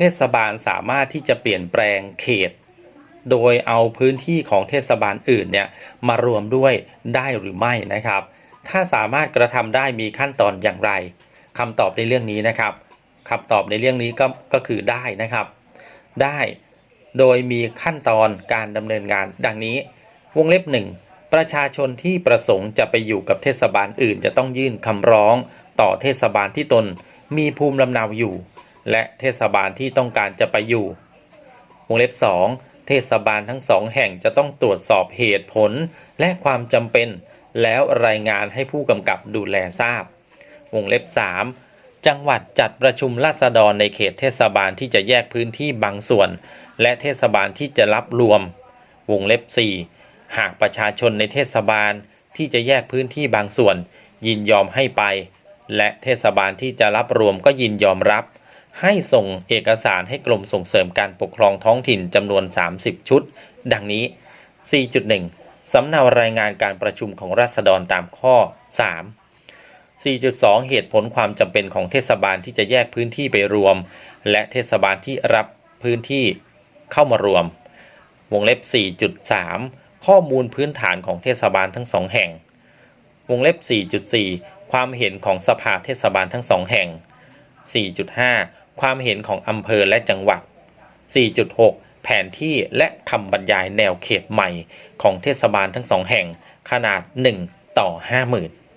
เทศบาลสามารถที่จะเปลี่ยนแปลงเขต โดยเอาพื้นที่ของเทศบาลอื่นเนี่ยมารวมด้วยได้หรือไม่นะครับ ถ้าสามารถกระทำได้มีขั้นตอนอย่างไรคำตอบในเรื่องนี้นะครับคำตอบในเรื่องนี้ก็ก็คือได้นะครับ ได้โดยมีขั้นตอนการดำเนินงาน ดังนี้ วงเล็บหนึ่งประชาชนที่ประสงค์จะไปอยู่กับเทศบาลอื่น จะต้องยื่นคำร้องต่อเทศบาลที่ตน มีภูมิลำเนาอยู่ และเทศบาลที่ต้องการจะไปอยู่ วงเล็บ 2 เทศบาลทั้งสองแห่งจะต้องตรวจสอบเหตุผลและความจำเป็น แล้วรายงานให้ผู้กำกับดูแลทราบ วงเล็บ 3 จังหวัดจัดประชุมราษฎรในเขตเทศบาลที่จะแยกพื้นที่บางส่วน และเทศบาลที่จะรับรวม วงเล็บ 4 หากประชาชนในเทศบาลที่จะแยกพื้นที่บางส่วน ยินยอมให้ไป และเทศบาลที่จะรับรวมก็ยินยอมรับ ให้ส่งเอกสารให้กรมส่งเสริมการปกครองท้องถิ่นจำนวน 30 ชุด ดังนี้ 4.1 สำเนารายงานการประชุมของราษฎรตามข้อ 3 4.2 เหตุผลความจำเป็นของเทศบาลที่จะแยกพื้นที่ไปรวม และเทศบาลที่รับพื้นที่เข้ามารวม วงเล็บ 4.3 ข้อมูลพื้นฐานของเทศบาลทั้งสองแห่ง วงเล็บ 4.4 ความเห็นของสภาเทศบาลทั้งสองแห่ง 4.5 ความเห็นของอำเภอและจังหวัด 4.6 แผนที่และคำบรรยายแนวเขตใหม่ของเทศบาลทั้งสองแห่งขนาด 1 ต่อ 50,000